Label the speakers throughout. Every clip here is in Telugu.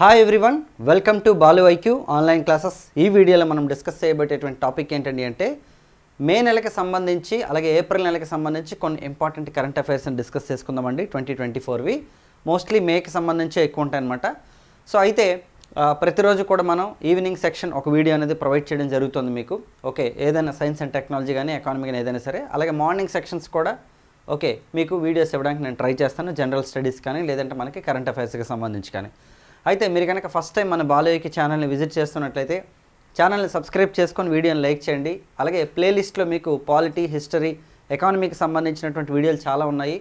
Speaker 1: Hi everyone welcome to Balu IQ online classes ఈ వీడియోలో మనం డిస్కస్ చేయబడేటువంటి టాపిక్ ఏంటండి అంటే మే నెలకి సంబంధించి అలాగే ఏప్రిల్ నెలకి సంబంధించి కొన్ని ఇంపార్టెంట్ కరెంట్ అఫైర్స్ని డిస్కస్ చేసుకుందామండి ట్వంటీ ట్వంటీ ఫోర్వి మోస్ట్లీ మేకి సంబంధించి ఎక్కువ ఉంటాయన్నమాట సో అయితే ప్రతిరోజు కూడా మనం ఈవినింగ్ సెక్షన్ ఒక వీడియో అనేది ప్రొవైడ్ చేయడం జరుగుతుంది మీకు. ఓకే ఏదైనా సైన్స్ అండ్ టెక్నాలజీ కానీ ఎకానమీ కానీ ఏదైనా సరే అలాగే మార్నింగ్ సెక్షన్స్ కూడా ఓకే మీకు వీడియోస్ ఇవ్వడానికి నేను ట్రై చేస్తాను జనరల్ స్టడీస్ కానీ లేదంటే మనకి కరెంట్ అఫైర్స్కి సంబంధించి కానీ. అయితే మీరు కనుక ఫస్ట్ టైం మన బాలయ్యకి ఛానల్ని విజిట్ చేస్తున్నట్లయితే ఛానల్ని సబ్స్క్రైబ్ చేసుకొని వీడియోని లైక్ చేయండి. అలాగే ప్లేలిస్ట్లో మీకు పాలిటీ హిస్టరీ ఎకానమీకి సంబంధించినటువంటి వీడియోలు చాలా ఉన్నాయి.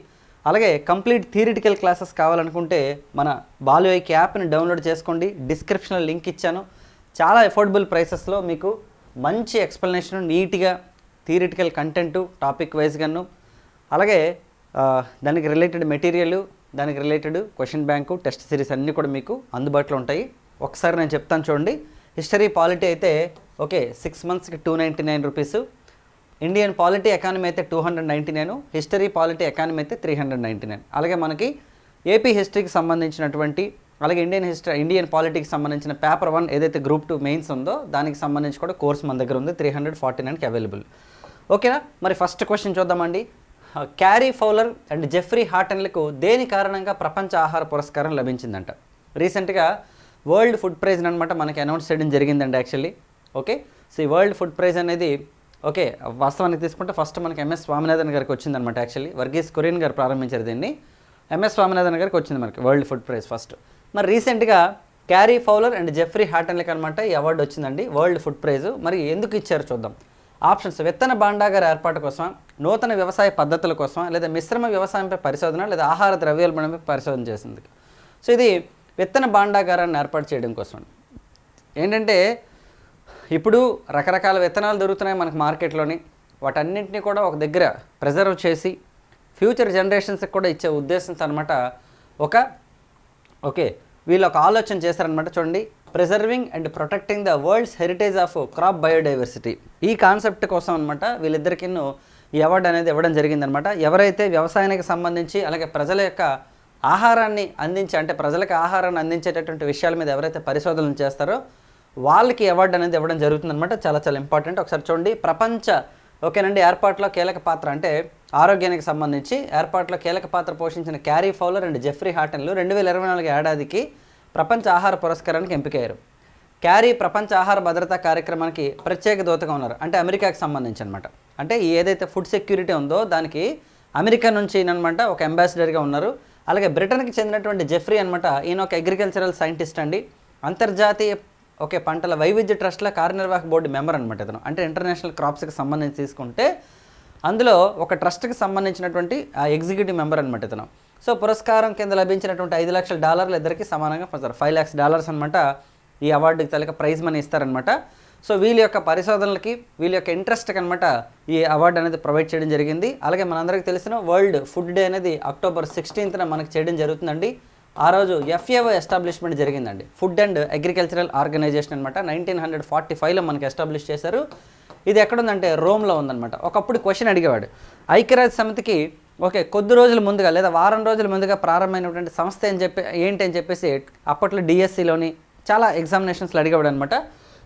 Speaker 1: అలాగే కంప్లీట్ థియరిటికల్ క్లాసెస్ కావాలనుకుంటే మన బాలయ్యకి యాప్ని డౌన్లోడ్ చేసుకోండి. డిస్క్రిప్షన్లో లింక్ ఇచ్చాను. చాలా ఎఫోర్డబుల్ ప్రైసెస్లో మీకు మంచి ఎక్స్ప్లెనేషన్ నీట్గా థియరిటికల్ కంటెంట్ టాపిక్ వైజ్గాను అలాగే దానికి రిలేటెడ్ మెటీరియల్ దానికి related question bank test series అన్నీ కూడా మీకు అందుబాటులో ఉంటాయి. ఒకసారి నేను చెప్తాను చూడండి. హిస్టరీ పాలిటీ అయితే ఓకే సిక్స్ మంత్స్కి two ninety nine rupees Indian polity economy అయితే two hundred ninety nine history polity economy అయితే త్రీ హండ్రెడ్ నైంటీ నైన్ అలాగే మనకి ఏపీ హిస్టరీకి సంబంధించినటువంటి అలాగే ఇండియన్ హిస్టరీ ఇండియన్ పాలిటీకి సంబంధించిన పేపర్ వన్ ఏదైతే గ్రూప్ టూ మెయిన్స్ ఉందో దానికి సంబంధించి కూడా కోర్స్ మన దగ్గర ఉంది త్రీ హండ్రెడ్ ఫార్టీ నైన్కి అవైలబుల్ ఓకేనా? మరి ఫస్ట్ క్వశ్చన్ చూద్దామండి. క్యారీ ఫౌలర్ అండ్ జెఫ్రీ హాటన్లకు దేని కారణంగా ప్రపంచ ఆహార పురస్కారం లభించిందంట. రీసెంట్గా వరల్డ్ ఫుడ్ ప్రైజ్ అనమాట మనకి అనౌన్స్ చేయడం జరిగిందండి యాక్చువల్లీ ఓకే సో ఈ వరల్డ్ ఫుడ్ ప్రైజ్ అనేది ఓకే వాస్తవానికి తీసుకుంటే ఫస్ట్ మనకి ఎంఎస్ స్వామినాథన్ గారికి వచ్చిందనమాట యాక్చువల్లీ వర్గీస్ కొరియన్ గారు ప్రారంభించారు దీన్ని. ఎంఎస్ స్వామినాథన్ గారికి వచ్చింది మనకి వరల్డ్ ఫుడ్ ప్రైజ్ ఫస్ట్ మరి రీసెంట్గా క్యారీ ఫౌలర్ అండ్ జెఫ్రీ హాటన్లకి అనమాట ఈ అవార్డు వచ్చిందండి. వరల్డ్ ఫుడ్ ప్రైజ్ మరి ఎందుకు ఇచ్చారు చూద్దాం. ఆప్షన్స్. విత్తన భాండాగార ఏర్పాటు కోసం నూతన వ్యవసాయ పద్ధతుల కోసం లేదా మిశ్రమ వ్యవసాయంపై పరిశోధన లేదా ఆహార ద్రవ్యోల్బణంపై పరిశోధన చేసింది సో ఇది విత్తన భాండాగారాన్ని ఏర్పాటు చేయడం కోసం. ఏంటంటే ఇప్పుడు రకరకాల విత్తనాలు దొరుకుతున్నాయి మనకు మార్కెట్లోని. వాటన్నింటినీ కూడా ఒక దగ్గర ప్రిజర్వ్ చేసి ఫ్యూచర్ జనరేషన్స్కి కూడా ఇచ్చే ఉద్దేశంతో అనమాట ఒక ఓకే వీళ్ళు ఒక ఆలోచన చేశారనమాట చూడండి preserving and protecting the world's heritage of crop biodiversity ఈ కాన్సెప్ట్ కోసం అనమాట వీళ్ళిద్దరికీ ఈ అవార్డు అనేది ఇవ్వడం జరిగిందనమాట ఎవరైతే వ్యవసాయానికి సంబంధించి అలాగే ప్రజల యొక్క ఆహారాన్ని అందించి అంటే ప్రజలకు ఆహారాన్ని అందించేటటువంటి విషయాల మీద ఎవరైతే పరిశోధనలు చేస్తారో వాళ్ళకి అవార్డు అనేది ఇవ్వడం జరుగుతుందనమాట చాలా చాలా ఇంపార్టెంట్ ఒకసారి చూడండి. ప్రపంచ ఓకేనండి ఏర్పాట్లో కీలక పాత్ర అంటే ఆరోగ్యానికి సంబంధించి ఏర్పాట్లో కీలక పాత్ర పోషించిన క్యారీ ఫౌలర్ అండ్ జెఫ్రీ హాటన్లు రెండు వేల ఇరవై నాలుగు ఏడాదికి ప్రపంచ ఆహార పురస్కారానికి ఎంపికయ్యారు. క్యారీ ప్రపంచ ఆహార భద్రతా కార్యక్రమానికి ప్రత్యేక దూతగా ఉన్నారు. అంటే అమెరికాకి సంబంధించి అనమాట అంటే ఏదైతే ఫుడ్ సెక్యూరిటీ ఉందో దానికి అమెరికా నుంచి అనమాట ఒక అంబాసిడర్గా ఉన్నారు. అలాగే బ్రిటన్కి చెందినటువంటి జెఫ్రీ అనమాట ఈయన ఒక అగ్రికల్చరల్ సైంటిస్ట్ అండి. అంతర్జాతీయ ఓకే పంటల వైవిధ్య ట్రస్ట్ల కార్యనిర్వాహక బోర్డు మెంబర్ అనమాట ఇతను. అంటే ఇంటర్నేషనల్ క్రాప్స్కి సంబంధించి తీసుకుంటే అందులో ఒక ట్రస్ట్కి సంబంధించినటువంటి ఆ ఎగ్జిక్యూటివ్ మెంబర్ అనమాట ఇతను. సో పురస్కారం కింద లభించినటువంటి ఐదు లక్షల డాలర్లు ఇద్దరికి సమానంగా పొందుతారు ఫైవ్ ల్యాక్స్ డాలర్స్ అనమాట ఈ అవార్డుకి తలక ప్రైజ్ మనీ ఇస్తారనమాట సో వీళ్ళ యొక్క పరిశోధనలకి వీళ్ళ యొక్క ఇంట్రెస్ట్కి అనమాట ఈ అవార్డు అనేది ప్రొవైడ్ చేయడం జరిగింది. అలాగే మనందరికీ తెలిసిన వరల్డ్ ఫుడ్ డే అనేది అక్టోబర్ సిక్స్టీన్త్న మనకి చేయడం జరుగుతుందండి. ఆ రోజు ఎఫ్ఏఓ ఎస్టాబ్లిష్మెంట్ జరిగిందండి. ఫుడ్ అండ్ అగ్రికల్చరల్ ఆర్గనైజేషన్ అనమాట నైన్టీన్ హండ్రెడ్ ఫార్టీ ఫైవ్లో మనకి ఎస్టాబ్లిష్ చేశారు. ఇది ఎక్కడుందంటే రోమ్లో ఉందన్నమాట. ఒకప్పుడు క్వశ్చన్ అడిగేవాడు. ఐక్యరాజ్య సమితికి ఓకే కొద్ది రోజుల ముందుగా లేదా వారం రోజుల ముందుగా ప్రారంభమైనటువంటి సంస్థ అని చెప్పి ఏంటి అని చెప్పేసి అప్పట్లో డిఎస్సిలోని చాలా ఎగ్జామినేషన్స్లో అడిగేవాడు అనమాట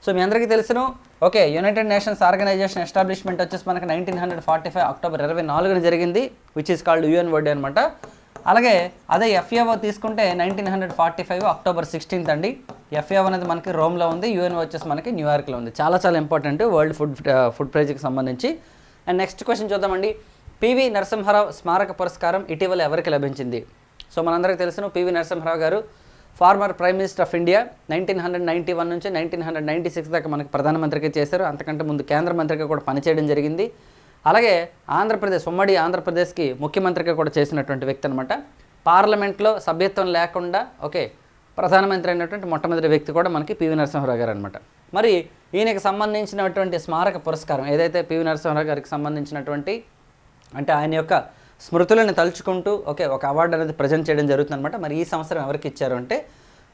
Speaker 1: సో మీ అందరికీ తెలుసును. Okay united nations organization establishment వచ్చేసి మనకి nineteen hundred forty five October ఇరవై నాలుగున జరిగింది which is called UN word అనమాట అలాగే అదే ఎఫ్ఏఓ తీసుకుంటే nineteen hundred forty five October sixteenth అండి ఎఫ్ఏఓ అనేది మనకి రోమ్లో ఉంది యుఎన్ వచ్చేసి మనకి న్యూయార్క్లో ఉంది. చాలా చాలా ఇంపార్టెంట్ వరల్డ్ ఫుడ్ ఫుడ్ ప్రైజ్కి సంబంధించి. అండ్ నెక్స్ట్ క్వశ్చన్ చూద్దామండి. పివి నరసింహారావు స్మారక పురస్కారం ఇటీవల ఎవరికి లభించింది? సో మనందరికీ తెలుసును పివి నరసింహారావు గారు former prime minister of India nineteen hundred ninety one నుంచి నైన్టీన్ హండ్రెడ్ నైంటీ సిక్స్ దాకా మనకు ప్రధానమంత్రిగా చేశారు. అంతకంటే ముందు కేంద్ర మంత్రిగా కూడా పనిచేయడం జరిగింది. అలాగే ఆంధ్రప్రదేశ్ ఉమ్మడి ఆంధ్రప్రదేశ్కి ముఖ్యమంత్రిగా కూడా చేసినటువంటి వ్యక్తి అనమాట పార్లమెంట్లో సభ్యత్వం లేకుండా ఓకే ప్రధానమంత్రి అయినటువంటి మొట్టమొదటి వ్యక్తి కూడా మనకి పివి నరసింహారావు గారు అనమాట మరి ఈయనకి సంబంధించినటువంటి స్మారక పురస్కారం ఏదైతే పివి నరసింహారావు గారికి సంబంధించినటువంటి అంటే ఆయన యొక్క స్మృతులను తలుచుకుంటూ ఓకే ఒక అవార్డు అనేది ప్రజెంట్ చేయడం జరుగుతుందన్నమాట. మరి ఈ సంవత్సరం ఎవరికి ఇచ్చారు అంటే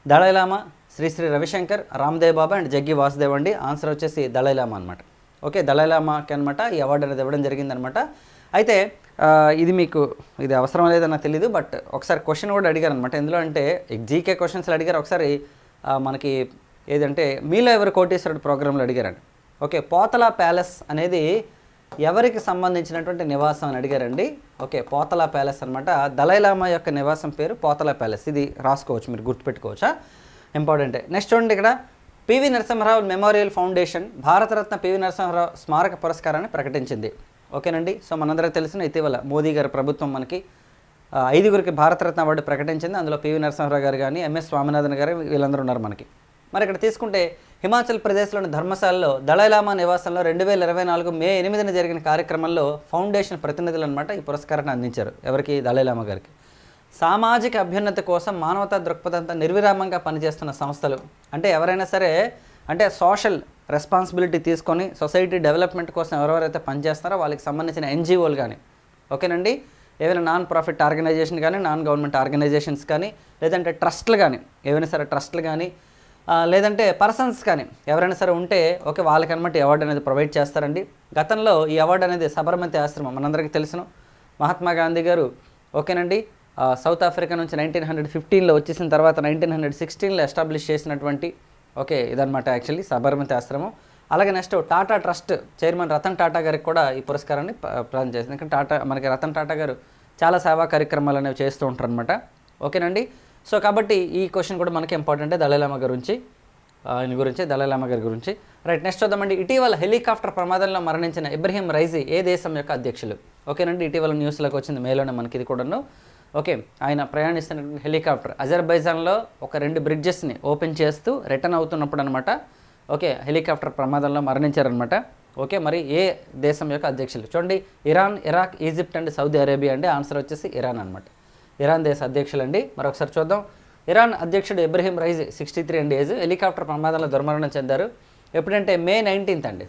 Speaker 1: Dalai Lama Shri Shri Ravi Shankar Ramdev Baba and Jaggi Vasudev అండి. ఆన్సర్ వచ్చేసి దళైలామా అనమాట ఓకే దళైలామాకి అనమాట ఈ అవార్డు అనేది ఇవ్వడం జరిగిందనమాట అయితే ఇది మీకు ఇది అవసరం లేదని నాకు తెలియదు బట్ ఒకసారి క్వశ్చన్ కూడా అడిగారు అనమాట ఎందులో అంటే జీకే క్వశ్చన్స్లో అడిగారు. ఒకసారి మనకి ఏదంటే మీలో ఎవరు కోటేశ్వరుడు ప్రోగ్రాంలో అడిగారండి ఓకే పోతల ప్యాలెస్ అనేది ఎవరికి సంబంధించినటువంటి నివాసం అని అడిగారండి? ఓకే పోతల ప్యాలెస్ అనమాట దలైలామా యొక్క నివాసం పేరు పోతల ప్యాలెస్. ఇది రాసుకోవచ్చు మీరు గుర్తుపెట్టుకోవచ్చా? ఇంపార్టెంటే. నెక్స్ట్ చూడండి ఇక్కడ. PV Narasimha Rao memorial foundation Bharat Ratna PV Narasimha Rao స్మారక పురస్కారాన్ని ప్రకటించింది. ఓకేనండి? సో మనందరికీ తెలిసిన ఇటీవల మోదీ గారి ప్రభుత్వం మనకి ఐదుగురికి భారతరత్న అవార్డు ప్రకటించింది. అందులో పివి నరసింహరావు గారు కానీ ఎంఎస్ స్వామినాథన్ గారు వీళ్ళందరూ ఉన్నారు మనకి. మరి ఇక్కడ తీసుకుంటే హిమాచల్ ప్రదేశ్లోని ధర్మశాలలో దళైలామా నివాసంలో రెండు వేల ఇరవై నాలుగు మే ఎనిమిదిన జరిగిన కార్యక్రమంలో ఫౌండేషన్ ప్రతినిధులు అనమాట ఈ పురస్కారాన్ని అందించారు. ఎవరికి? దళైలామా గారికి. సామాజిక అభ్యున్నతి కోసం మానవతా దృక్పథంతో నిర్విరామంగా పనిచేస్తున్న సంస్థలు. అంటే ఎవరైనా సరే అంటే సోషల్ రెస్పాన్సిబిలిటీ తీసుకొని సొసైటీ డెవలప్మెంట్ కోసం ఎవరెవరైతే పనిచేస్తారో వాళ్ళకి సంబంధించిన ఎన్జిఓలు కానీ ఓకేనండి? ఏవైనా నాన్ ప్రాఫిట్ ఆర్గనైజేషన్ కానీ నాన్ గవర్నమెంట్ ఆర్గనైజేషన్స్ కానీ లేదంటే ట్రస్ట్లు కానీ ఏవైనా సరే ట్రస్ట్లు కానీ లేదంటే పర్సన్స్ కానీ ఎవరైనా సరే ఉంటే ఓకే వాళ్ళకి అనమాట అవార్డు అనేది ప్రొవైడ్ చేస్తారండి. గతంలో ఈ అవార్డు అనేది సబర్మతి ఆశ్రమం మనందరికీ తెలుసును. మహాత్మా గాంధీ గారు ఓకేనండి సౌత్ ఆఫ్రికా నుంచి నైన్టీన్ హండ్రెడ్ ఫిఫ్టీన్లో వచ్చేసిన తర్వాత నైన్టీన్ హండ్రెడ్ సిక్స్టీన్లో ఎస్టాబ్లిష్ చేసినటువంటి ఓకే ఇదనమాట యాక్చువల్లీ సబర్మతి ఆశ్రమం. అలాగే next Tata trust chairman Ratan Tata గారికి కూడా ఈ పురస్కారాన్ని ప్రదానం చేసింది. ఎందుకంటే టాటా మనకి రతన్ టాటా గారు చాలా సేవా కార్యక్రమాలు అనేవి చేస్తూ ఉంటారు అనమాట ఓకేనండి సో కాబట్టి ఈ క్వశ్చన్ కూడా మనకి ఇంపార్టెంటే దళైలామా గురించి ఆయన గురించి దళైలామా గారి గురించి. రైట్ నెక్స్ట్ చూద్దామండి. ఇటీవల హెలికాప్టర్ ప్రమాదంలో మరణించిన ఇబ్రహీం రైజీ ఏ దేశం యొక్క అధ్యక్షులు? ఓకేనండి ఇటీవల న్యూస్లోకి వచ్చింది మేలోనే మనకి ఇది కూడాను. ఓకే ఆయన ప్రయాణిస్తున్న హెలికాప్టర్ అజర్బైజాన్లో ఒక రెండు బ్రిడ్జెస్ని ఓపెన్ చేస్తూ రిటర్న్ అవుతున్నప్పుడు అనమాట ఓకే హెలికాప్టర్ ప్రమాదంలో మరణించారనమాట ఓకే మరి ఏ దేశం యొక్క అధ్యక్షులు? చూడండి Iran Iraq Egypt and Saudi Arabia అండి. ఆన్సర్ వచ్చేసి ఇరాన్ అనమాట ఇరాన్ దేశ అధ్యక్షులండి. మరొకసారి చూద్దాం. ఇరాన్ అధ్యక్షుడు ఇబ్రహీం రైజ్ సిక్స్టీ త్రీ అండి ఏజ్ హెలికాప్టర్ ప్రమాదంలో దుర్మరణం చెందారు. ఎప్పుడంటే మే నైన్టీన్త్ అండి.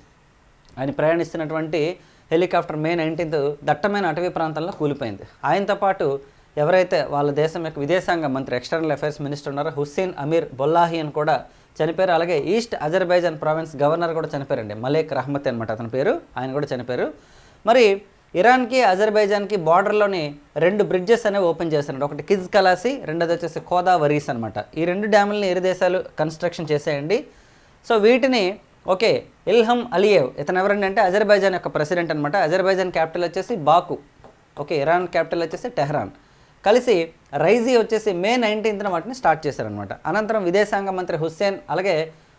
Speaker 1: ఆయన ప్రయాణిస్తున్నటువంటి హెలికాప్టర్ మే నైన్టీన్త్ దట్టమైన అటవీ ప్రాంతంలో కూలిపోయింది. ఆయనతో పాటు ఎవరైతే వాళ్ళ దేశం యొక్క విదేశాంగ మంత్రి ఎక్స్టర్నల్ అఫైర్స్ మినిస్టర్ ఉన్నారో హుస్సేన్ అమీర్ బొల్లాహియన్ కూడా చనిపోయారు. అలాగే ఈస్ట్ అజర్బైజాన్ ప్రావిన్స్ గవర్నర్ కూడా చనిపోయారండి. మలేక్ రహమత్ అనమాట అతని పేరు. ఆయన కూడా చనిపోయారు. మరి ఇరాన్కి అజర్బైజాన్కి బార్డర్లోని రెండు బ్రిడ్జెస్ అనేవి ఓపెన్ చేస్తున్నారు ఒకటి కిజ్ కలాసి రెండోది వచ్చేసి కోదా వరీస్ అనమాట ఈ రెండు డ్యాములని ఇరు దేశాలు కన్స్ట్రక్షన్ చేసేయండి సో వీటిని ఓకే ఇల్హమ్ అలియేవ్ ఇతను ఎవరండి అంటే అజర్బైజాన్ యొక్క ప్రెసిడెంట్ అనమాట అజర్బైజాన్ క్యాపిటల్ వచ్చేసి బాకు. ఓకే ఇరాన్ క్యాపిటల్ వచ్చేసి టెహ్రాన్. కలిసి రైజీ వచ్చేసి మే నైన్టీన్త్న వాటిని స్టార్ట్ చేశారనమాట అనంతరం విదేశాంగ మంత్రి హుస్సేన్ అలాగే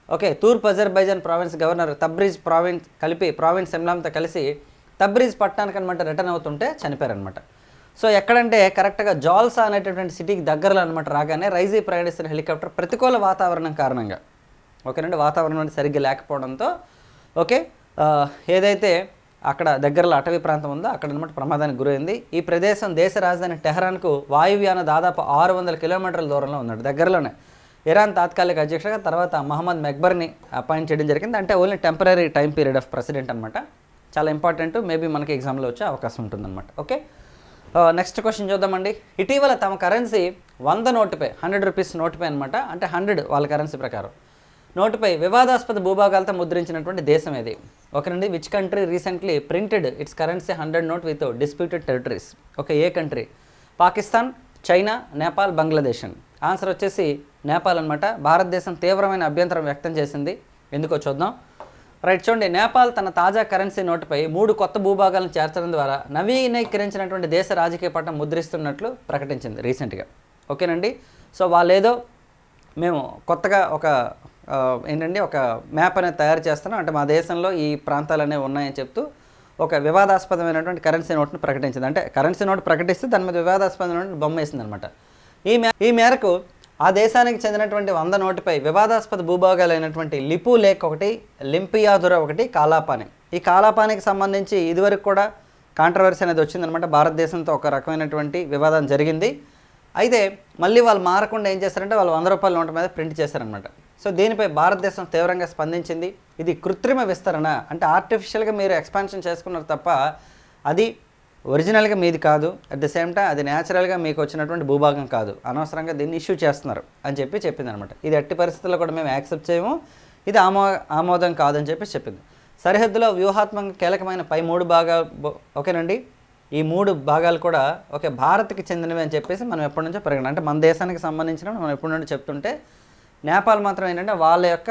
Speaker 1: ఓకే తూర్పు Azerbaijan province governor Tabriz province కలిపి ప్రావిన్స్ ఎమ్లాంతో కలిసి తబ్రీజ్ పట్టణానికి అనమాట రిటర్న్ అవుతుంటే చనిపోయారనమాట సో ఎక్కడంటే కరెక్ట్గా జాల్సా అనేటటువంటి సిటీకి దగ్గరలో అనమాట రాగానే రైజీ ప్రయాణిస్తున్న హెలికాప్టర్ ప్రతికూల వాతావరణం కారణంగా. ఓకేనండి? వాతావరణం అనేది సరిగ్గా లేకపోవడంతో ఓకే ఏదైతే అక్కడ దగ్గరలో అటవీ ప్రాంతం ఉందో అక్కడ అనమాట ప్రమాదానికి గురైంది. ఈ ప్రదేశం దేశ రాజధాని టెహరాన్కు వాయువ్యాన దాదాపు ఆరు వందల కిలోమీటర్ల దూరంలో ఉన్నాడు దగ్గరలోనే. ఇరాన్ తాత్కాలిక అధ్యక్షుడిగా తర్వాత మహమ్మద్ మెక్బర్ని అపాయింట్ చేయడం జరిగింది. అంటే only temporary time period of president అనమాట చాలా ఇంపార్టెంట్ మేబీ మనకి ఎగ్జామ్లో వచ్చే అవకాశం ఉంటుందన్నమాట. ఓకే నెక్స్ట్ క్వశ్చన్ చూద్దామండి. ఇటీవల తమ కరెన్సీ వంద నోటుపై హండ్రెడ్ రూపీస్ నోటుపై అనమాట అంటే హండ్రెడ్ వాళ్ళ కరెన్సీ ప్రకారం. నోటుపై వివాదాస్పద భూభాగాలతో ముద్రించినటువంటి దేశం ఏది? ఒకరండి which country recently printed its currency hundred note with disputed territories okay a country Pakistan China Nepal Bangladesh answer వచ్చేసి నేపాల్ అనమాట భారతదేశం తీవ్రమైన అభ్యంతరం వ్యక్తం చేసింది. ఎందుకో చూద్దాం. రైట్ చూడండి నేపాల్ తన తాజా కరెన్సీ నోటుపై మూడు కొత్త భూభాగాలను చేర్చడం ద్వారా నవీకరించినటువంటి దేశ రాజకీయ పట్టం ముద్రిస్తున్నట్లు ప్రకటించింది రీసెంట్గా. ఓకేనండి? సో వాళ్ళు ఏదో మేము కొత్తగా ఒక ఏంటండి ఒక మ్యాప్ అనేది తయారు చేస్తున్నాం. అంటే మా దేశంలో ఈ ప్రాంతాలు అనేవి ఉన్నాయని చెప్తూ ఒక వివాదాస్పదమైనటువంటి కరెన్సీ నోట్ను ప్రకటించింది. అంటే కరెన్సీ నోట్ ప్రకటిస్తే దాని మీద వివాదాస్పదమైనటువంటి బొమ్మ వేసింది అనమాట ఈ మే ఈ మేరకు ఆ దేశానికి చెందినటువంటి వంద నోటిపై వివాదాస్పద భూభాగాలైనటువంటి లిపు లేక్ ఒకటి లింపియాదుర ఒకటి కాలాపాని. ఈ కాలాపానికి సంబంధించి ఇదివరకు కూడా కాంట్రవర్సీ అనేది వచ్చిందనమాట. భారతదేశంతో ఒక రకమైనటువంటి వివాదం జరిగింది. అయితే మళ్ళీ వాళ్ళు మారకుండా ఏం చేశారంటే వాళ్ళు వంద రూపాయల నోటు మీద ప్రింట్ చేశారనమాట. సో దీనిపై భారతదేశం తీవ్రంగా స్పందించింది. ఇది కృత్రిమ విస్తరణ. అంటే ఆర్టిఫిషియల్గా మీరు ఎక్స్పాన్షన్ చేసుకున్నారు తప్ప అది ఒరిజినల్గా మీది కాదు అట్ ద సేమ్ టైం అది న్యాచురల్గా మీకు వచ్చినటువంటి భూభాగం కాదు. అనవసరంగా దీన్ని ఇష్యూ చేస్తున్నారు అని చెప్పి చెప్పింది అనమాట ఇది ఎట్టి పరిస్థితుల్లో కూడా మేము యాక్సెప్ట్ చేయము. ఇది ఆమో ఆమోదం కాదని చెప్పి చెప్పింది. సరిహద్దులో వ్యూహాత్మక కీలకమైన పై మూడు భాగాలు ఓకేనండి? ఈ మూడు భాగాలు కూడా ఓకే భారత్కి చెందినవి అని చెప్పేసి మనం ఎప్పటి నుంచో పరిగణ అంటే మన దేశానికి సంబంధించిన మనం ఎప్పటి నుండి చెప్తుంటే నేపాల్ మాత్రం ఏంటంటే వాళ్ళ యొక్క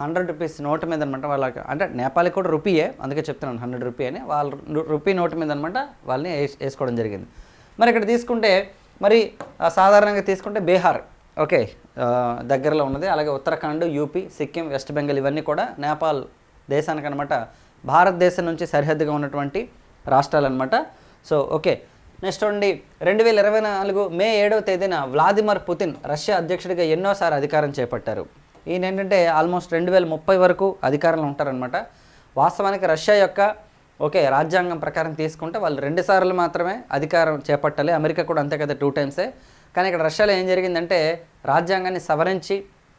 Speaker 1: హండ్రెడ్ రూపీస్ నోటు మీద అనమాట వాళ్ళకి అంటే నేపాల్కి కూడా రూపీయే అందుకే చెప్తున్నాను హండ్రెడ్ రూపీ అని. వాళ్ళ రూపీ నోటు మీద అనమాట వాళ్ళని వేసుకోవడం జరిగింది. మరి ఇక్కడ తీసుకుంటే మరి సాధారణంగా తీసుకుంటే బీహార్ ఓకే దగ్గరలో ఉన్నది. అలాగే ఉత్తరాఖండ్ యూపీ సిక్కిం వెస్ట్ బెంగాల్ ఇవన్నీ కూడా నేపాల్ దేశానికి అనమాట భారతదేశం నుంచి సరిహద్దుగా ఉన్నటువంటి రాష్ట్రాలు అనమాట సో ఓకే నెక్స్ట్ చూడండి. రెండు వేల ఇరవై నాలుగు మే ఏడవ తేదీన వ్లాదిమిర్ పుతిన్ రష్యా అధ్యక్షుడిగా ఎన్నోసారి అధికారం చేపట్టారు. ఈయన ఏంటంటే ఆల్మోస్ట్ రెండు వేల ముప్పై వరకు అధికారంలో ఉంటారనమాట వాస్తవానికి రష్యా యొక్క ఓకే రాజ్యాంగం ప్రకారం తీసుకుంటే వాళ్ళు రెండు సార్లు మాత్రమే అధికారం చేపట్టాలి. అమెరికా కూడా అంతే కదా టూ టైమ్సే కానీ ఇక్కడ రష్యాలో ఏం జరిగిందంటే రాజ్యాంగాన్ని సవరించి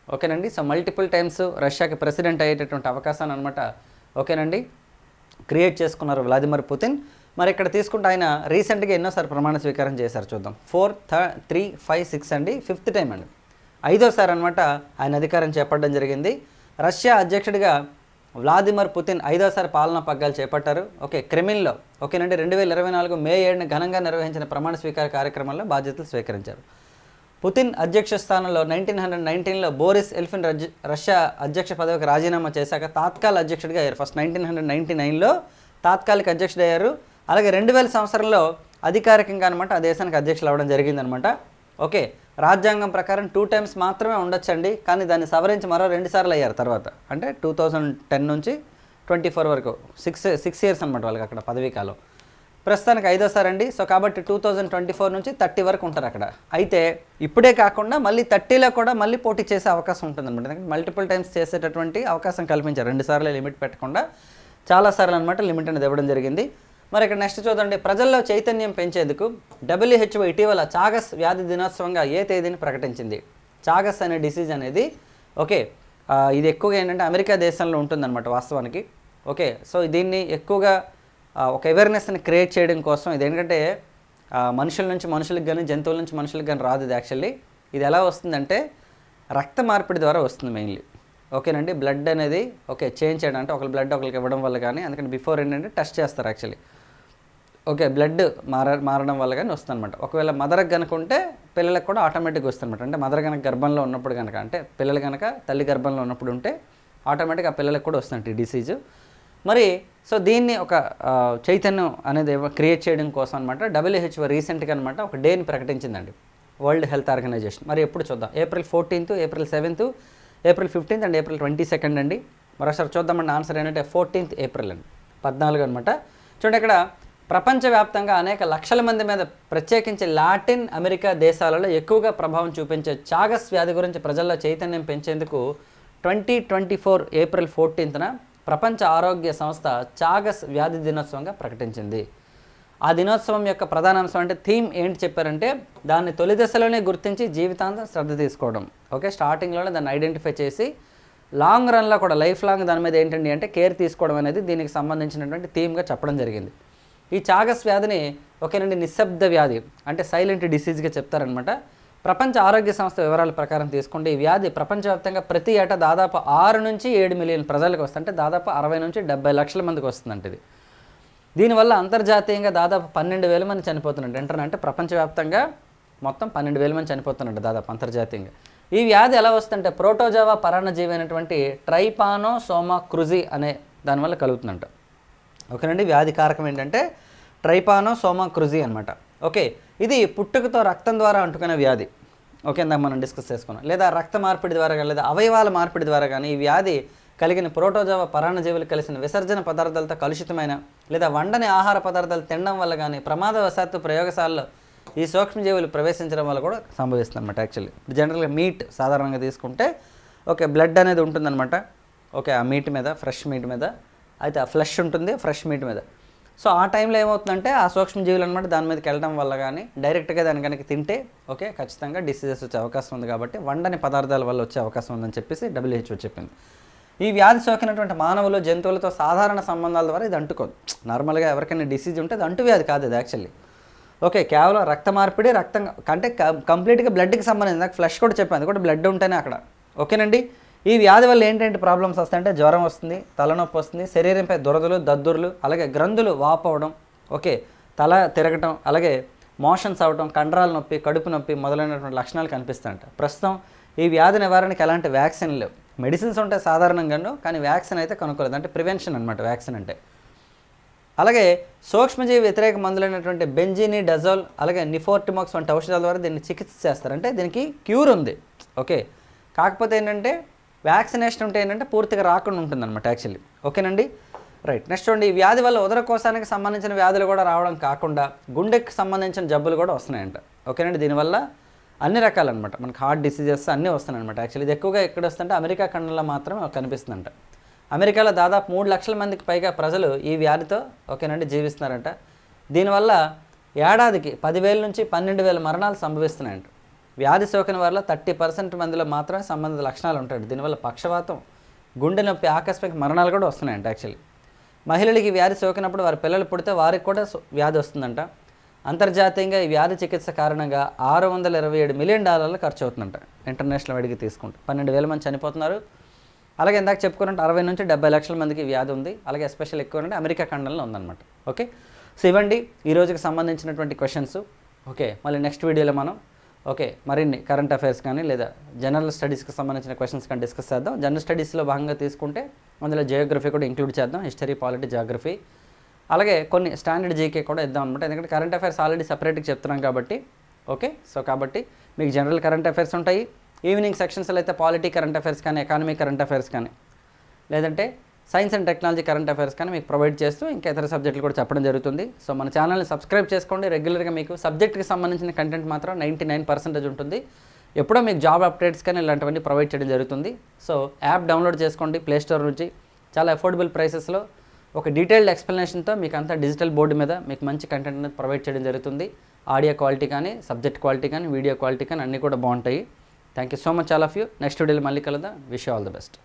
Speaker 1: ఓకేనండి సో మల్టిపుల్ టైమ్స్ రష్యాకి ప్రెసిడెంట్ అయ్యేటటువంటి అవకాశాన్ని అనమాట ఓకేనండి క్రియేట్ చేసుకున్నారు వ్లాదిమిర్ పుతిన్. మరి ఇక్కడ తీసుకుంటే ఆయన రీసెంట్గా ఎన్నోసారి ప్రమాణ స్వీకారం చేశారు చూద్దాం. Four third three five six అండి. ఫిఫ్త్ టైం అండి. ఐదోసారి అనమాట ఆయన అధికారం చేపట్టడం జరిగింది. రష్యా అధ్యక్షుడిగా వ్లాదిమిర్ పుతిన్ ఐదోసారి పాలనా పగ్గాలు చేపట్టారు. ఓకే క్రిమిన్లో ఓకేనండి రెండు వేల ఇరవై నాలుగు మే ఏడున ఘనంగా నిర్వహించిన ప్రమాణ స్వీకార కార్యక్రమంలో బాధ్యతలు స్వీకరించారు. పుతిన్ అధ్యక్ష స్థానంలో నైన్టీన్ హండ్రెడ్ నైన్టీన్లో బోరిస్ ఎల్ఫిన్ రజ్ రష్యా అధ్యక్ష పదవికి రాజీనామా చేశాక తాత్కాల అధ్యక్షుడిగా అయ్యారు. ఫస్ట్ నైన్టీన్ హండ్రెడ్ నైన్టీ నైన్లో తాత్కాలిక అధ్యక్షుడు అయ్యారు అలాగే రెండు వేల సంవత్సరంలో అధికారికంగా అనమాట ఆ దేశానికి అధ్యక్షులు అవ్వడం జరిగిందనమాట ఓకే రాజ్యాంగం ప్రకారం టూ టైమ్స్ మాత్రమే ఉండొచ్చండి కానీ దాన్ని సవరించి మరో రెండు సార్లు అయ్యారు తర్వాత. అంటే టూ థౌజండ్ టెన్ నుంచి ట్వంటీ ఫోర్ వరకు సిక్స్ సిక్స్ ఇయర్స్ అనమాట వాళ్ళకి అక్కడ పదవీ కాలం. ప్రస్తుతానికి ఐదోసారి అండి సో కాబట్టి టూ థౌజండ్ ట్వంటీ ఫోర్ నుంచి థర్టీ వరకు ఉంటారు అక్కడ. అయితే ఇప్పుడే కాకుండా మళ్ళీ థర్టీలో కూడా మళ్ళీ పోటీ చేసే అవకాశం ఉంటుంది అనమాట ఎందుకంటే మల్టిపుల్ టైమ్స్ చేసేటటువంటి అవకాశం కల్పించారు. రెండు సార్లు లిమిట్ పెట్టకుండా చాలా సార్లు అనమాట లిమిట్ అనేది ఇవ్వడం జరిగింది. మరి ఇక్కడ నెక్స్ట్ చూద్దండి ప్రజల్లో చైతన్యం పెంచేందుకు డబ్ల్యూహెచ్ఓ ఇటీవల చాగస్ వ్యాధి దినోత్సవంగా ఏ తేదీని ప్రకటించింది? చాగస్ అనే డిసీజ్ అనేది ఓకే ఇది ఎక్కువగా ఏంటంటే అమెరికా దేశంలో ఉంటుందన్నమాట వాస్తవానికి. ఓకే సో దీన్ని ఎక్కువగా ఒక అవేర్నెస్ని క్రియేట్ చేయడం కోసం ఇది ఏంటంటే మనుషుల నుంచి మనుషులకు కానీ జంతువుల నుంచి మనుషులకు కానీ రాదు ఇది యాక్చువల్లీ ఇది ఎలా వస్తుందంటే రక్త మార్పిడి ద్వారా వస్తుంది మెయిన్లీ ఓకేనండి బ్లడ్ అనేది ఓకే చేంజ్ చేయడం అంటే ఒకరు బ్లడ్ ఒకరికి ఇవ్వడం వల్ల కానీ అందుకని బిఫోర్ ఏంటంటే టెస్ట్ చేస్తారు యాక్చువల్లీ ఓకే బ్లడ్ మార మారడం వల్ల కానీ వస్తుందన్నమాట. ఒకవేళ మదర్కి కనుక ఉంటే పిల్లలకు కూడా ఆటోమేటిక్గా వస్తుందన్నమాట. అంటే మదర్ కనుక గర్భంలో ఉన్నప్పుడు కనుక అంటే పిల్లలు కనుక తల్లి గర్భంలో ఉన్నప్పుడు ఉంటే ఆటోమేటిక్గా ఆ పిల్లలకు కూడా వస్తుంది ఈ డిసీజు మరి సో దీన్ని ఒక చైతన్యం అనేది క్రియేట్ చేయడం కోసం అనమాట డబ్ల్యూహెచ్ఓ రీసెంట్గా అనమాట ఒక డేని ప్రకటించిందండి. వరల్డ్ హెల్త్ ఆర్గనైజేషన్ మరి ఎప్పుడు చూద్దాం. April fourteenth April seventh April fifteenth and April twenty second అండి. మరోసారి చూద్దామండి ఆన్సర్ ఏంటంటే ఫోర్టీన్త్ ఏప్రిల్ అండి. పద్నాలుగు అనమాట చూడండి ఇక్కడ ప్రపంచవ్యాప్తంగా అనేక లక్షల మంది మీద ప్రత్యేకించి లాటిన్ అమెరికా దేశాలలో ఎక్కువగా ప్రభావం చూపించే చాగస్ వ్యాధి గురించి ప్రజల్లో చైతన్యం పెంచేందుకు ట్వంటీ ట్వంటీ ఫోర్ ఏప్రిల్ ఫోర్టీన్త్న ప్రపంచ ఆరోగ్య సంస్థ చాగస్ వ్యాధి దినోత్సవంగా ప్రకటించింది. ఆ దినోత్సవం యొక్క ప్రధాన అంశం అంటే థీమ్ ఏంటి చెప్పారంటే దాన్ని తొలి దశలోనే గుర్తించి జీవితాంతం శ్రద్ధ తీసుకోవడం. ఓకే స్టార్టింగ్లోనే దాన్ని ఐడెంటిఫై చేసి లాంగ్ రన్లో కూడా లైఫ్ లాంగ్ దాని మీద ఏంటండి అంటే కేర్ తీసుకోవడం అనేది దీనికి సంబంధించినటువంటి థీమ్గా చెప్పడం జరిగింది. ఈ చాగస్ వ్యాధిని ఒకేనండి నిశ్శబ్ద వ్యాధి అంటే సైలెంట్ డిసీజ్గా చెప్తారనమాట. ప్రపంచ ఆరోగ్య సంస్థ వివరాల ప్రకారం తీసుకుంటే ఈ వ్యాధి ప్రపంచవ్యాప్తంగా ప్రతి ఏటా దాదాపు ఆరు నుంచి ఏడు మిలియన్ ప్రజలకు వస్తుంటే దాదాపు అరవై నుంచి డెబ్బై లక్షల మందికి వస్తుందంట ఇది దీనివల్ల అంతర్జాతీయంగా దాదాపు పన్నెండు వేల మంది చనిపోతున్నారు. ఏంటంటే అంటే ప్రపంచవ్యాప్తంగా మొత్తం పన్నెండు వేల మంది చనిపోతున్నట్టు దాదాపు అంతర్జాతీయంగా. ఈ వ్యాధి ఎలా వస్తుందంటే ప్రోటోజావా పరాన్నజీవి అయినటువంటి ట్రైపానో సోమా క్రుజి అనే దానివల్ల కలుగుతుందంట. ఓకేనండి వ్యాధి కారకం ఏంటంటే ట్రైపానో సోమా క్రుజి అనమాట ఓకే ఇది పుట్టుకతో రక్తం ద్వారా అంటుకునే వ్యాధి. ఓకే ఇందాక మనం డిస్కస్ చేసుకున్నాం. లేదా రక్త మార్పిడి ద్వారా కానీ లేదా అవయవాల మార్పిడి ద్వారా కానీ ఈ వ్యాధి కలిగిన ప్రోటోజావ పరాణజీవులు కలిసిన విసర్జన పదార్థాలతో కలుషితమైన లేదా వండని ఆహార పదార్థాలు తినడం వల్ల కానీ ప్రమాదవశాత్తు ప్రయోగశాలలో ఈ సూక్ష్మజీవులు ప్రవేశించడం వల్ల కూడా సంభవిస్తుంది అనమాట యాక్చువల్లీ జనరల్గా మీట్ సాధారణంగా తీసుకుంటే ఓకే బ్లడ్ అనేది ఉంటుందన్నమాట. ఓకే ఆ మీట్ మీద ఫ్రెష్ మీట్ మీద. అయితే ఆ ఫ్లెష్ ఉంటుంది ఫ్రెష్ మీట్ మీద. సో ఆ టైంలో ఏమవుతుందంటే ఆ సూక్ష్మజీవులు అనమాట దాని మీదకి వెళ్ళడం వల్ల కానీ డైరెక్ట్గా దాని కనుక తింటే ఓకే ఖచ్చితంగా డిసీజెస్ వచ్చే అవకాశం ఉంది కాబట్టి వండని పదార్థాల వల్ల వచ్చే అవకాశం ఉందని చెప్పేసి డబ్ల్యూహెచ్ఓ చెప్పింది. ఈ వ్యాధి సోకినటువంటి మానవులు జంతువులతో సాధారణ సంబంధాల ద్వారా ఇది అంటుకోదు. నార్మల్గా ఎవరికైనా డిసీజ్ ఉంటే అది అంటువ్యాధి కాదు అది యాక్చువల్లీ ఓకే కేవలం రక్త మార్పిడి రక్తం అంటే కంప్లీట్గా బ్లడ్కి సంబంధించి నాకు ఫ్లష్ కూడా చెప్పాను అది కూడా బ్లడ్ ఉంటేనే అక్కడ. ఓకేనండి ఈ వ్యాధి వల్ల ఏంటంటే ప్రాబ్లమ్స్ వస్తాయంటే జ్వరం వస్తుంది తలనొప్పి వస్తుంది శరీరంపై దురదలు దద్దుర్లు అలాగే గ్రంథులు వాపవడం ఓకే తల తిరగటం అలాగే మోషన్స్ అవ్వడం కండరాల నొప్పి కడుపు నొప్పి మొదలైనటువంటి లక్షణాలు కనిపిస్తాయంట. ప్రస్తుతం ఈ వ్యాధి నివారణకి ఎలాంటి వ్యాక్సిన్ లేవు. మెడిసిన్స్ ఉంటాయి సాధారణంగాను కానీ వ్యాక్సిన్ అయితే కనుక్కోలేదు. అంటే ప్రివెన్షన్ అనమాట వ్యాక్సిన్ అంటే. అలాగే సూక్ష్మజీవి వ్యతిరేక మందులైనటువంటి బెంజిని డజోల్ అలాగే నిఫోర్టిమాక్స్ వంటి ఔషధాల ద్వారా దీన్ని చికిత్స చేస్తారంటే దీనికి క్యూర్ ఉంది. ఓకే. కాకపోతే ఏంటంటే వ్యాక్సినేషన్ ఉంటే ఏంటంటే పూర్తిగా రాకుండా ఉంటుందన్నమాట యాక్చువల్లీ. ఓకేనండి? రైట్. నెక్స్ట్ చూడండి ఈ వ్యాధి వల్ల ఉదరకోశానికి సంబంధించిన వ్యాధులు కూడా రావడం కాకుండా గుండెకి సంబంధించిన జబ్బులు కూడా వస్తున్నాయంట. ఓకేనండి? దీనివల్ల అన్ని రకాలన్నమాట. మనకి హార్ట్ డిసీజెస్ అన్నీ వస్తున్నాయి అనమాట యాక్చువల్లీ ఇది ఎక్కువగా ఎక్కడ వస్తుంటే అమెరికా ఖండంలో మాత్రమే కనిపిస్తుందంట. అమెరికాలో దాదాపు మూడు లక్షల మందికి పైగా ప్రజలు ఈ వ్యాధితో ఓకేనండి జీవిస్తున్నారంట. దీనివల్ల ఏడాదికి పదివేల నుంచి పన్నెండు వేల మరణాలు సంభవిస్తున్నాయంట. వ్యాధి సోకిన వల్ల థర్టీ పర్సెంట్ మందిలో మాత్రమే సంబంధిత లక్షణాలు ఉంటాయి దీనివల్ల పక్షవాతం గుండె నొప్పి ఆకస్మిక మరణాలు కూడా వస్తున్నాయంట యాక్చువల్లీ మహిళలకి వ్యాధి సోకినప్పుడు వారి పిల్లలు పుడితే వారికి కూడా వ్యాధి వస్తుందంట. అంతర్జాతీయంగా ఈ వ్యాధి చికిత్స కారణంగా ఆరు వందల ఇరవై ఏడు మిలియన్ డాలర్లు ఖర్చు అవుతుందంట ఇంటర్నేషనల్ అడిగి తీసుకుంటే. పన్నెండు వేల మంది చనిపోతున్నారు. అలాగే ఇందాక చెప్పుకున్నట్టు అరవై నుంచి డెబ్బై లక్షల మందికి వ్యాధి ఉంది. అలాగే ఎస్పెషల్ ఎక్కువ అంటే అమెరికా ఖండంలో ఉందన్నమాట. ఓకే? సో ఇవ్వండి ఈ రోజుకి సంబంధించినటువంటి క్వశ్చన్స్. ఓకే? మళ్ళీ నెక్స్ట్ వీడియోలో మనం ఓకే మరిన్ని కరెంట్ అఫైర్స్ కానీ లేదా జనరల్ స్టడీస్కి సంబంధించిన క్వశ్చన్స్ కానీ డిస్కస్ చేద్దాం. జనరల్ స్టడీస్లో భాగంగా తీసుకుంటే అందులో జియోగ్రఫీ కూడా ఇంక్లూడ్ చేద్దాం. History polity geography. అలాగే కొన్ని స్టాండర్డ్ జీకే కూడా ఇద్దాం అనమాట ఎందుకంటే కరెంట్ అఫైర్స్ ఆల్రెడీ సపరేట్గా చెప్తున్నాం కాబట్టి. ఓకే సో కాబట్టి మీకు జనరల్ కరెంట్ అఫైర్స్ ఉంటాయి. ఈవినింగ్ సెక్షన్స్లో అయితే పాలిటీ కరెంట్ అఫైర్స్ కానీ ఎకానమీ కరెంట్ అఫైర్స్ కానీ లేదంటే science and technology current affairs కానీ మీకు ప్రొవైడ్ చేస్తూ ఇంకా ఇతర సబ్జెక్టులు కూడా చెప్పడం జరుగుతుంది. సో మన ఛానల్ని సబ్స్క్రైబ్ చేసుకోండి. రెగ్యులర్గా మీకు సబ్జెక్ట్కి సంబంధించిన కంటెంట్ మాత్రం నైంటీ నైన్ పర్సెంటేజ్ ఉంటుంది. ఎప్పుడో మీకు జాబ్ అప్డేట్స్ కానీ ఇలాంటివన్నీ ప్రొవైడ్ చేయడం జరుగుతుంది. సో యాప్ డౌన్లోడ్ చేసుకోండి ప్లే స్టోర్ నుంచి. చాలా అఫోర్డబుల్ ప్రైసెస్లో ఒక డీటెయిల్డ్ ఎక్స్ప్లెనేషన్తో మీకు అంతా డిజిటల్ బోర్డు మీద మీకు మంచి కంటెంట్ అనేది ప్రొవైడ్ చేయడం జరుగుతుంది. ఆడియో క్వాలిటీ కానీ సబ్జెక్ట్ క్వాలిటీ కానీ వీడియో క్వాలిటీ కానీ అన్నీ కూడా బాగుంటాయి. Thank you so much all of you next వీడియోలో మళ్ళీ కలుద్దాం. Wish all the best